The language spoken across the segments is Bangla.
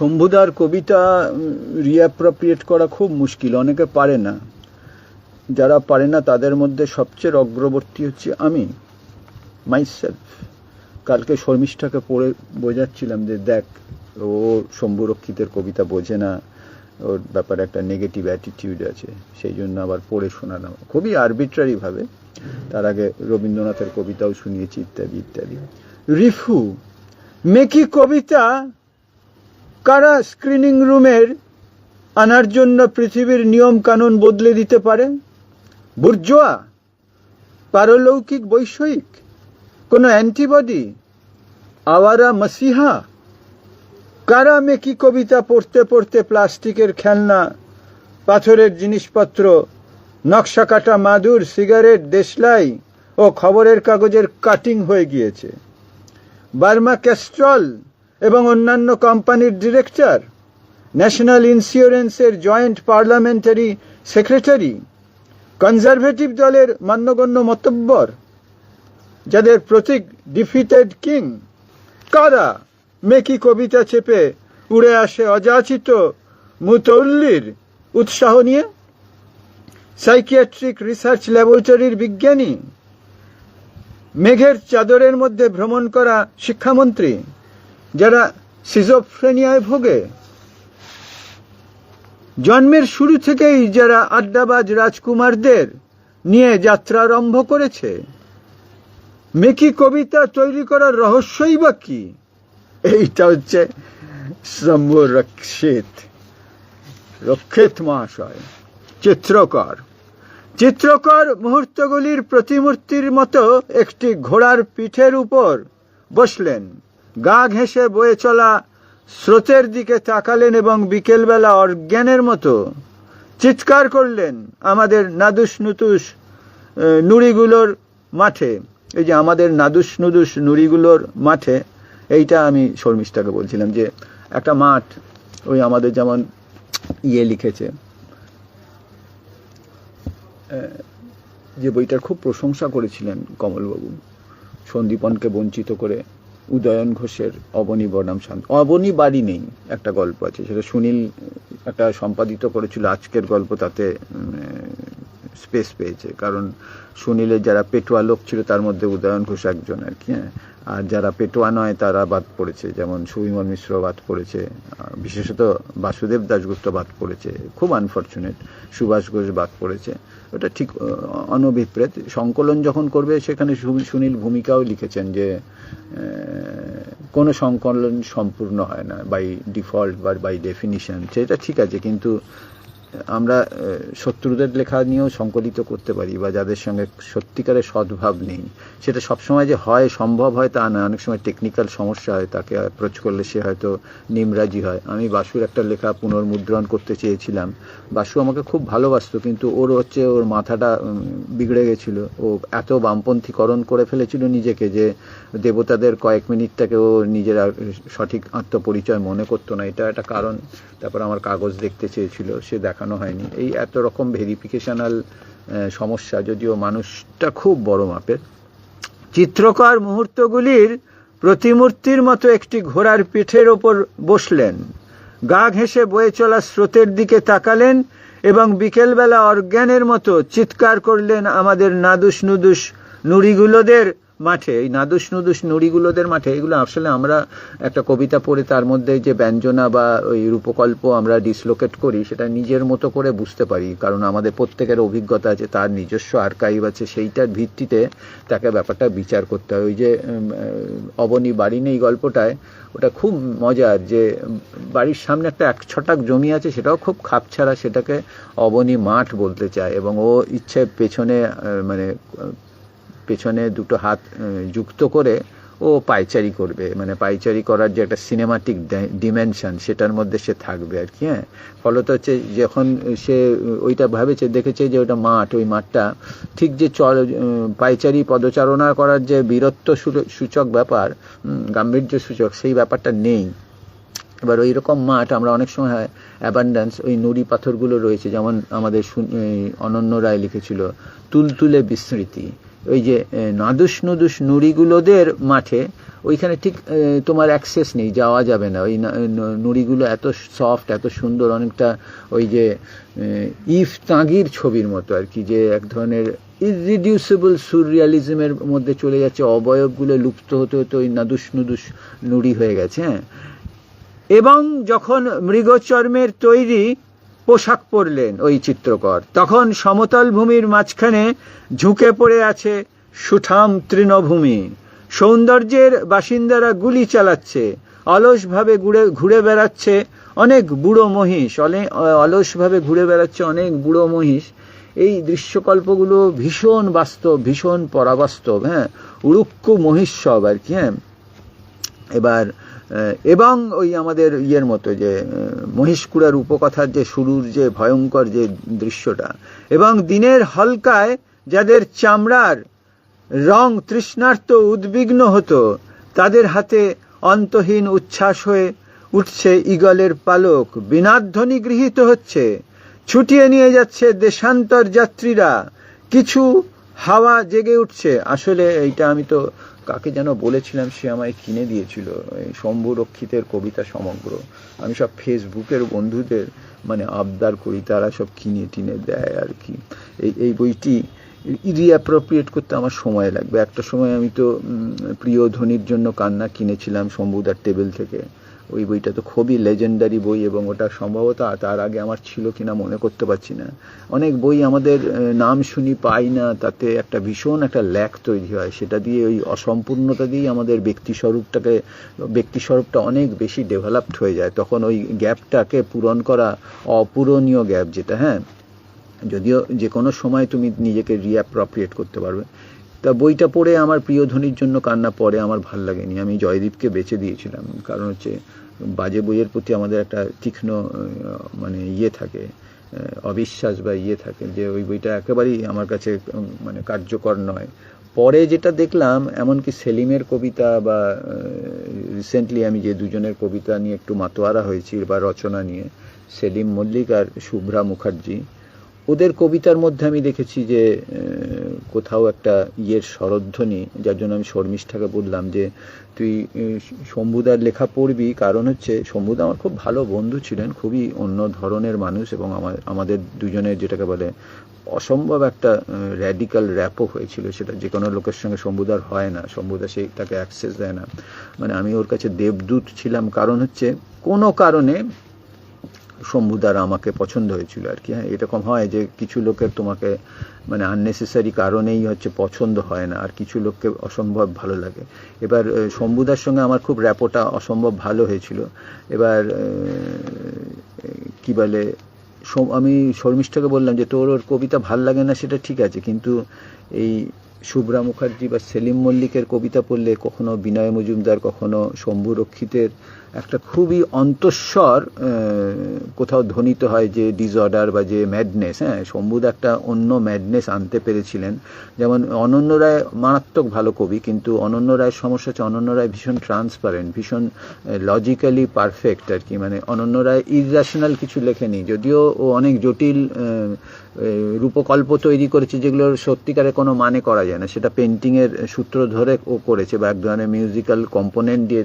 শম্ভুদার কবিতা রিঅ্যাপ্রোপ্রিয়েট করা খুব মুশকিল, অনেকে পারে না। যারা পারে না, তাদের মধ্যে সবচেয়ে অগ্রবর্তী হচ্ছে আমি মাইসেলফ কালকে শর্মিষ্ঠাকে পড়ে বোঝাচ্ছিলাম যে, দেখ, ও শম্ভুরক্ষিতের কবিতা বোঝে না, ওর ব্যাপারে একটা নেগেটিভ অ্যাটিটিউড আছে, সেই জন্য আবার পড়ে শোনালাম। খুবই আরবিট্রারি ভাবে। তার আগে রবীন্দ্রনাথের কবিতাও শুনিয়েছি, ইত্যাদি ইত্যাদি। রিফু মেকি কবিতা কারা স্ক্রিনিং রুমের আনার জন্য পৃথিবীর নিয়ম কানুন বদলে দিতে পারে? বুর্জোয়া, পারলৌকিক বৈষয়িক, কোনো অ্যান্টিবডি, আওয়ারা মসিহা? কারা মেকি কবিতা পড়তে পড়তে প্লাস্টিকের খেলনা, পাথরের জিনিসপত্র, নকশা কাটা মাদুর, সিগারেট, দেশলাই ও খবরের কাগজের কাটিং হয়ে গিয়েছে? বার্মা ক্যাস্ট্রল এবং অন্যান্য কোম্পানির ডিরেক্টর, ন্যাশনাল ইন্স্যুরেন্সের জয়েন্ট পার্লামেন্টারি সেক্রেটারি, কনজারভেটিভ দলের মান্যগণ্য মতব্বর, যাদের প্রতীক ডিফিটেড কিং, কারা মেকি কবিতা চেপে উড়ে আসে অযাচিত মুতৌল্লির উৎসাহ নিয়ে? সাইকিয়াট্রিক রিসার্চ ল্যাবরেটরির বিজ্ঞানী, মেঘের চাদরের মধ্যে ভ্রমণ করা শিক্ষামন্ত্রী যারা সিজোফ্রেনিয়ায় ভোগে। জন্মের শুরু থেকেই যারা আড্ডাবাজ রাজকুমারদের নিয়ে যাত্রা আরম্ভ করেছে। মেকি কবিতা তৈরি করার রহস্যই বা কি? এইটা হচ্ছে রক্ষিত রক্ষিত মহাশয়, চিত্রকর। চিত্রকর মুহূর্তগুলির প্রতিমূর্তির মতো একটি ঘোড়ার পিঠের উপর বসলেন। গা ঘেঁষে বয়ে চলা স্রোতের দিকে তাকালেন এবং বিকেলবেলা অজ্ঞানের মতো চিৎকার করলেন আমাদের নাদুস নুতুস নুড়িগুলোর মাঠে। এই যে আমাদের নাদুস নুদুস নুড়িগুলোর মাঠে, এইটা আমি শর্মিষ্ঠাকে বলছিলাম যে একটা মাঠ ওই আমাদের যেমন ইয়ে লিখেছে। যে বইটার খুব প্রশংসা করেছিলেন কমলবাবু, সন্দীপনকে বঞ্চিত করে। উদয়ন ঘোষের অবনী বনাম শান্ত। অবনী বাড়ি নেই, একটা গল্প আছে। সেটা সুনীল একটা সম্পাদিত করেছিল। আজকের গল্প তাতে স্পেস পেয়েছে। কারণ সুনীলের যারা পেটোয়া লোক ছিল, তার মধ্যে উদয়ন ঘোষ একজন আর কি হ্যাঁ। আর যারা পেটোয়া নয়, তারা বাদ পড়েছে। যেমন সুবিমল মিশ্র বাদ পড়েছে বিশেষত বাসুদেব দাশগুপ্ত বাদ পড়েছে। খুব আনফর্চুনেট সুভাষ ঘোষ বাদ পড়েছে। ওটা ঠিক অনভিপ্রেত। সংকলন যখন করবে, সেখানে সুনীল ভূমিকাও লিখেছেন যে কোনো সংকলন সম্পূর্ণ হয় না বাই ডিফল্ট বা বাই ডেফিনিশন সেটা ঠিক আছে, কিন্তু আমরা শত্রুদের লেখা নিয়েও সংকলিত করতে পারি বা যাদের সঙ্গে সত্যিকারের সদ্ভাব নেই। সেটা সবসময় যে হয়, সম্ভব হয় তা না অনেক সময় টেকনিক্যাল সমস্যা হয়, তাকে অ্যাপ্রোচ করলে সে হয়তো নিমরাজি হয়। আমি বাসুর একটা লেখা পুনর্মুদ্রণ করতে চেয়েছিলাম। বাসু আমাকে খুব ভালোবাসতো, কিন্তু ওর হচ্ছে, ওর মাথাটা বিগড়ে গেছিল। ও এত বামপন্থীকরণ করে ফেলেছিল নিজেকে যে দেবতাদের কয়েক মিনিটটাকে ও নিজের সঠিক আত্মপরিচয় মনে করতো না। এটা একটা কারণ। তারপর আমার কাগজ দেখতে চেয়েছিল। সে দেখানো হয়নি। এই এত রকম ভেরিফিকেশনাল সমস্যা, যদিও মানুষটা খুব বড় মাপের। চিত্রকর মুহূর্তগুলির প্রতিমূর্তির মতো একটি ঘোড়ার পিঠের ওপর বসলেন। গা ঘেঁষে বয়ে চলা স্রোতের দিকে তাকালেন এবং বিকেলবেলা অজ্ঞানের মতো চিৎকার করলেন আমাদের নাদুস নুদুস নুড়িগুলোদের মাঠে, এই নাদুস নুদুস নুড়িগুলোদের মাঠে, এগুলো আসলে আমরা একটা কবিতা পড়ে তার মধ্যে যে ব্যঞ্জনা বা ওই রূপকল্প আমরা ডিসলোকেট করি, সেটা নিজের মতো করে বুঝতে পারি। কারণ আমাদের প্রত্যেকের অভিজ্ঞতা আছে, তার নিজস্ব আর্কাইভ আছে, সেইটার ভিত্তিতে তাকে ব্যাপারটা বিচার করতে হয়। ওই যে অবনী বাড়ি নেই গল্পটায়, ওটা খুব মজার যে, বাড়ির সামনে একটা এক ছটাক জমি আছে, সেটাও খুব খাপছাড়া, সেটাকে অবনী মাঠ বলতে চায় এবং ও ইচ্ছে পেছনে মানে পেছনে দুটো হাত যুক্ত করে ও পাইচারি করবে। মানে পাইচারি করার যে একটা সিনেমাটিক ডিমেনশন সেটার মধ্যে সে থাকবে আর কি হ্যাঁ? ফলত হচ্ছে যখন সে, ওইটা ভাবেছে, দেখেছে যে ওটা মাঠ, ওই মাঠটা ঠিক যে চল পাইচারি পদচারণা করার যে বীরত্ব সূচক- ব্যাপার গাম্ভীর্য সূচক, সেই ব্যাপারটা নেই। এবার ওই রকম মাঠ আমরা অনেক সময় অ্যাবান্ডান্স ওই নুড়ি পাথরগুলো রয়েছে, যেমন আমাদের অনন্য রায় লিখেছিল, তুলতুলে বিস্মৃতি। ওই যে নাদুস নুদুস নুড়িগুলোদের মাঠে, ওইখানে ঠিক তোমার অ্যাক্সেস নেই, যাওয়া যাবে না। ওই নুড়িগুলো এত সফট এত সুন্দর, অনেকটা ওই যে ইফ তাগির ছবির মতো আর কি, যে এক ধরনের ইরিডিউসিবল সুরিয়ালিজমের মধ্যে চলে যাচ্ছে, অবয়বগুলো লুপ্ত হতে হতে ওই নাদুস নুদুস নুড়ি হয়ে গেছে হ্যাঁ। এবং যখন মৃগচর্মের তৈরি পোশাক পরলেন ওই চিত্রকর। তখন সমতল ভূমির মাঝখানে ঝুঁকে পড়ে আছে সুঠাম তৃণভূমি। সৌন্দর্যের বাসিন্দারা গুলি চালাচ্ছে, অলসভাবে ঘুরে ঘুরে বেড়াচ্ছে অনেক বুড়ো মহিষ অনেক অলসভাবে ঘুরে বেড়াচ্ছে অনেক বুড়ো মহিষ। এই দৃশ্যকল্পগুলো ভীষণ বাস্তব, ভীষণ পরাবাস্তব হ্যাঁ? উড়ুক্কু মহিষ সব আর কি হ্যাঁ? এবার এবং ওই আমাদের ইয়ের মতো যে মহিষকুড়ার উপকথার যে শুরুর যে ভয়ঙ্কর যে দৃশ্যটা, এবং দিনের হলকায় যাদের চামড়ার রং তৃষ্ণার্ত উদ্বিগ্ন হতো, তাদের হাতে অন্তহীন উচ্ছ্বাস হয়ে উঠছে ইগলের পালক, বিনাধ্বনি গৃহীত হচ্ছে, ছুটিয়ে নিয়ে যাচ্ছে দেশান্তর যাত্রীরা, কিছু হাওয়া জেগে উঠছে। আসলে এইটা আমি তো কাকে যেন বলেছিলাম সে আমায় কিনে দিয়েছিল, এই শম্ভুরক্ষিতের কবিতা সমগ্র। আমি সব ফেসবুকের বন্ধুদের মানে আবদার করি, তারা সব কিনে টিনে দেয় আর কি। এই এই বইটি রিঅ্যাপ্রোপ্রিয়েট করতে আমার সময় লাগবে। একটা সময় আমি তো প্রিয় ধ্বনির জন্য কান্না কিনেছিলাম শম্ভুদার টেবিল থেকে। ওই বইটা তো খুবই লেজেন্ডারি বই এবং ওটা সম্ভবত তার আগে আমার ছিল কিনা মনে করতে পারছি না। অনেক বই আমাদের নাম শুনি পাই না, তাতে একটা ভীষণ একটা ল্যাক তৈরি হয়। সেটা দিয়ে ওই অসম্পূর্ণতা দিয়েই আমাদের ব্যক্তি স্বরূপটাকে ব্যক্তি স্বরূপটা অনেক বেশি ডেভেলপড হয়ে যায়। তখন ওই গ্যাপটাকে পূরণ করা অপূরণীয় গ্যাপ যেটা হ্যাঁ? যদিও যে কোনো সময় তুমি নিজেকে রিঅ্যাপ্রপ্রিয়েট করতে পারবে। তা বইটা পড়ে আমার প্রিয় ধ্বনির জন্য কান্না পড়ে, আমার ভালো লাগেনি। আমি জয়দীপকে বেছে দিয়েছিলাম। কারণ হচ্ছে, বাজে বইয়ের প্রতি আমাদের একটা তীক্ষ্ণ মানে ইয়ে থাকে অবিশ্বাস বা ইয়ে থাকে যে ওই বইটা একেবারেই আমার কাছে মানে কার্যকর নয়। পরে যেটা দেখলাম, এমনকি সেলিমের কবিতা বা রিসেন্টলি আমি যে দুজনের কবিতা নিয়ে একটু মাতোয়ারা হয়েছি বা রচনা নিয়ে, সেলিম মল্লিক আর শুভ্রা মুখার্জি ওদের কবিতার মধ্যে আমি দেখেছি যে কোথাও একটা ইয়ের স্বরধ্বনি যার জন্য আমি শর্মিষ্ঠাকে বললাম যে, তুই শম্ভুদার লেখা পড়বি। কারণ হচ্ছে, শম্ভুদা আমার খুব ভালো বন্ধু ছিলেন, খুবই অন্য ধরনের মানুষ এবং আমার, আমাদের দুজনের যেটাকে বলে, অসম্ভব একটা র্যাডিক্যাল র্যাপও হয়েছিল সেটা। যে কোনো লোকের সঙ্গে শম্ভুদার হয় না, শম্ভুদা সেই তাকে অ্যাক্সেস দেয় না। মানে আমি ওর কাছে দেবদূত ছিলাম। কারণ হচ্ছে, কোনো কারণে শম্ভুদার আমাকে পছন্দ হয়েছিল আর কি। হ্যাঁ এরকম হয় যে কিছু লোকের তোমাকে মানে আননেসেসারি কারণেই হচ্ছে পছন্দ হয় না, আর কিছু লোককে অসম্ভব ভালো লাগে। এবার শম্ভুদার সঙ্গে আমার খুব র্যাপোটা অসম্ভব ভালো হয়েছিল। এবার কি বলে আমি শর্মিষ্ঠাকে বললাম যে, তোর ওর কবিতা ভালো লাগে না সেটা ঠিক আছে, কিন্তু এই শুভ্রা মুখার্জি বা সেলিম মল্লিকের কবিতা পড়লে কখনো বিনয় মজুমদার, কখনো শম্ভু রক্ষিতের একটা খুবই অন্তঃস্বর কোথাও ধ্বনিত হয় যে ডিসঅর্ডার বা যে ম্যাডনেস হ্যাঁ? শম্ভুদা একটা অন্য ম্যাডনেস আনতে পেরেছিলেন। যেমন অনন্য রায় মারাত্মক ভালো কবি, কিন্তু অনন্য রায়ের সমস্যা হচ্ছে অনন্য রায় ভীষণ ট্রান্সপারেন্ট ভীষণ লজিক্যালি পারফেক্ট আর কি। মানে অনন্য রায় ইরাশনাল কিছু লেখেনি। যদিও ও অনেক জটিল রূপকল্প তৈরি করেছে যেগুলোর সত্যিকারে কোনো মানে করা যায় না। সেটা পেন্টিংয়ের সূত্র ধরে ও করেছে বা এক ধরনের মিউজিক্যাল কম্পোনেন্ট দিয়ে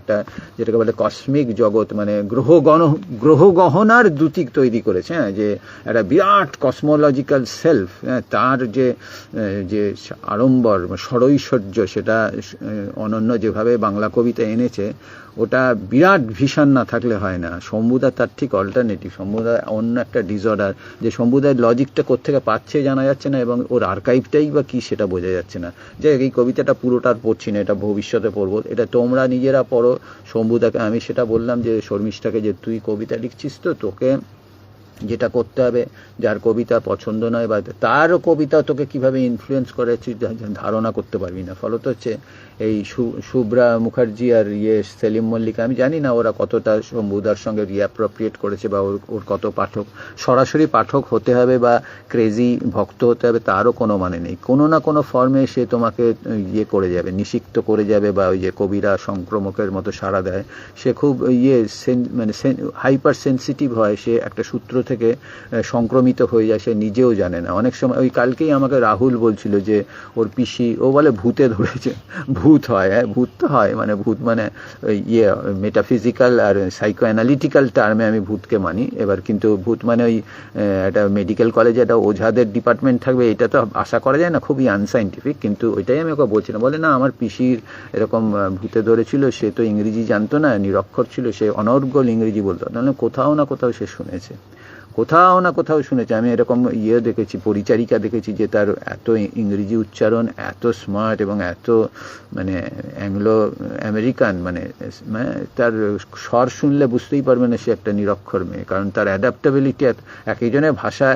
একটা যেটাকে বলে কসমিক জগৎ মানে গ্রহগণ, গ্রহগহনার গ্রহ গহনার দ্যুতিক তৈরি করেছে হ্যাঁ যে একটা বিরাট কসমোলজিক্যাল সেলফ তার যে যে আড়ম্বর, সরৈশ্বর্য, সেটা, অনন্য যেভাবে বাংলা কবিতা এনেছে ওটা বিরাট ভীষণ না থাকলে হয় না। সম্বুদা তার ঠিক অল্টারনেটিভ সম্বুদায় অন্য একটা ডিসঅর্ডার যে সম্বুদায়ের লজিকটা কোথেকে পাচ্ছে জানা যাচ্ছে না এবং ওর আর্কাইভটাই বা কী সেটা বোঝা যাচ্ছে না। যে এই কবিতাটা পুরোটার পড়ছি না, এটা ভবিষ্যতে পড়ব। এটা তোমরা নিজেরা পড়ো। সম্বুদাকে আমি সেটা বললাম যে শর্মিষ্ঠাকে যে তুই কবিতা লিখছিস তো, তোকে যেটা করতে হবে, যার কবিতা পছন্দ নয় বা তারও কবিতা তোকে কীভাবে ইনফ্লুয়েন্স করে, তুই যা- যা ধারণা করতে পারবি না। ফলত হচ্ছে এই শুভ্রা মুখার্জি আর ইয়ে সেলিম মল্লিক, আমি জানি না ওরা কতটা শম্ভুদার সঙ্গে রিঅ্যাপ্রোপ্রিয়েট করেছে বা ওর ওর কত পাঠক, সরাসরি পাঠক হতে হবে বা ক্রেজি ভক্ত হতে হবে, তারও কোনো মানে নেই। কোনো না কোনো ফর্মে সে তোমাকে ইয়ে করে যাবে, নিষিক্ত করে যাবে বা ওই যে কবিরা সংক্রমকের মতো সাড়া দেয়। সে খুব ইয়ে মানে হাইপার সেন্সিটিভ হয়, সে একটা সূত্র থেকে সংক্রমিত হয়ে যায় সে নিজেও জানে না। অনেক সময় ওই কালকেই আমাকে রাহুল বলছিল যে, ওর পিসি, ও বলে, ভূতে ধরেছে। ভূত হয় হ্যাঁ ভূত তো হয় মানে ভূত মানে ইয়ে মেটাফিজিক্যাল আর সাইকো অ্যানালিটিক্যাল টার্মে আমি ভূতকে মানি। এবার কিন্তু ভূত মানে ওই একটা মেডিকেল কলেজে একটা ওঝাদের ডিপার্টমেন্ট থাকবে, এটা তো আশা করা যায় না, খুবই আনসাইন্টিফিক কিন্তু ওইটাই আমি ওকে বলছিলাম। বলে, না, আমার পিসির এরকম ভূতে ধরেছিল, সে তো ইংরেজি জানতো না, নিরক্ষর ছিল, সে অনর্গল ইংরেজি বলতো। নাহলে কোথাও না কোথাও সে শুনেছে। কোথাও না কোথাও শুনেছে। আমি এরকম ইয়ে দেখেছি, পরিচারিকা দেখেছি যে তার এত ইংরেজি উচ্চারণ, এত স্মার্ট এবং এত মানে অ্যাংলো আমেরিকান মানে তার স্বর শুনলে বুঝতেই পারবে না সে একটা নিরক্ষর মেয়ে। কারণ তার অ্যাডাপ্টেবিলিটি এক একজনের ভাষা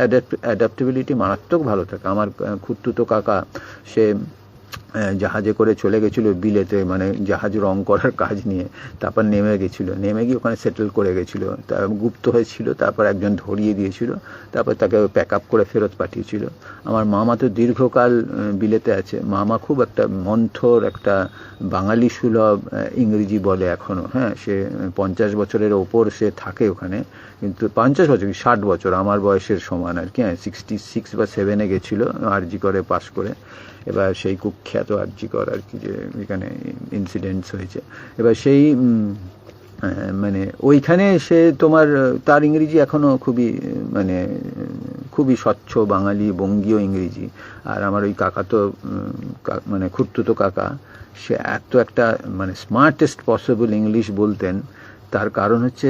অ্যাডাপ্টেবিলিটি মারাত্মক ভালো থাকে। আমার খুড়তুতো কাকা, সে জাহাজে করে চলে গেছিল বিলেতে মানে জাহাজ রং করার কাজ নিয়ে। তারপর নেমে গেছিল। নেমে গিয়ে ওখানে সেটেল করে গেছিল। তা গুপ্ত হয়েছিল তারপর একজন ধরিয়ে দিয়েছিল। তারপর তাকে প্যাক আপ করে ফেরত পাঠিয়েছিল। আমার মামা তো দীর্ঘকাল বিলেতে আছে। মামা খুব একটা মন্থর, একটা বাঙালি সুলভ ইংরেজি বলে এখনও। হ্যাঁ সে পঞ্চাশ বছরের ওপর সে থাকে ওখানে। কিন্তু পঞ্চাশ বছর, ষাট বছর, আমার বয়সের সমান আর কি। হ্যাঁ সিক্সটি সিক্স বা সেভেনে গেছিল আরজি করে পাশ করে। এবার সেই কুখ্যাত আরজি কর আর কি যে এখানে ইনসিডেন্টস হয়েছে। এবার সেই মানে ওইখানে সে তোমার, তার ইংরেজি এখনও খুবই মানে খুবই স্বচ্ছ, বাঙালি, বঙ্গীয় ইংরেজি। আর আমার ওই কাকা তো মানে খুঁড়তুতো কাকা, সে এত একটা মানে স্মার্টেস্ট পসিবল ইংলিশ বলতেন। তার কারণ হচ্ছে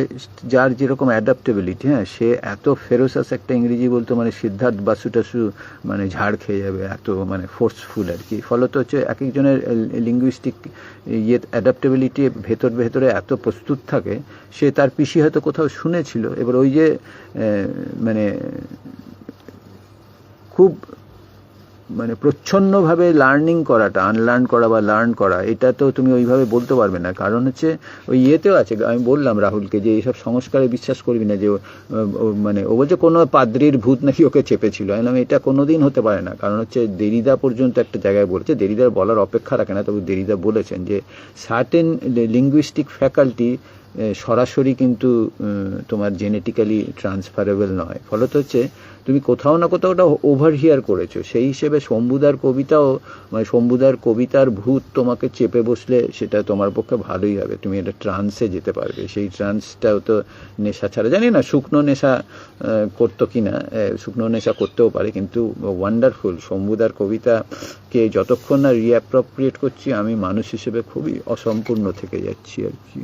যার যেরকম অ্যাডাপ্টেবিলিটি হ্যাঁ সে এত ফেরোসাস একটা ইংরেজি বলতো মানে সিদ্ধার্থ বাসু টাসু মানে ঝাড় খেয়ে যাবে, এত মানে ফোর্সফুল আর কি। ফলত হচ্ছে এক একজনের লিঙ্গুইস্টিক ইয়ে অ্যাডাপ্টেবিলিটি ভেতর ভেতরে এত প্রস্তুত থাকে, সে তার পিসি হয়তো কোথাও শুনেছিল। এবার ওই যে মানে খুব মানে প্রচ্ছন্নভাবে লার্নিং করাটা আনলার্ন করা বা লার্ন করা, এটা তো তুমি ওইভাবে বলতে পারবে না। কারণ হচ্ছে ওই ইয়েতেও আছে, আমি বললাম রাহুলকে যে এইসব সংস্কারে বিশ্বাস করবি না যে মানে ও বলছে কোনো পাদ্রির ভূত নাকি ওকে চেপেছিল। আমি এটা কোনোদিন হতে পারে না। কারণ হচ্ছে দেরিদা পর্যন্ত একটা জায়গায় বলেছে, দেরিদার বলার অপেক্ষা রাখে না, তবে দেরিদা বলেছেন যে সার্টেন লিঙ্গুইস্টিক ফ্যাকাল্টি সরাসরি কিন্তু তোমার জেনেটিক্যালি ট্রান্সফারেবল নয়। ফলত হচ্ছে তুমি কোথাও না কোথাও ওটা ওভার হিয়ার করেছ। সেই হিসেবে শম্ভুদার কবিতাও মানে শম্ভুদার কবিতার ভূত তোমাকে চেপে বসলে সেটা তোমার পক্ষে ভালোই হবে। তুমি এটা ট্রান্সে যেতে পারবে। সেই ট্রান্সটাও তো নেশা ছাড়া, জানি না শুকনো নেশা করতো কি না শুকনো নেশা করতেও পারে, কিন্তু ওয়ান্ডারফুল শম্ভুদার কবিতাকে যতক্ষণ না রিঅ্যাপ্রোপ্রিয়েট করছি, আমি মানুষ হিসেবে খুবই অসম্পূর্ণ থেকে যাচ্ছি আর কি।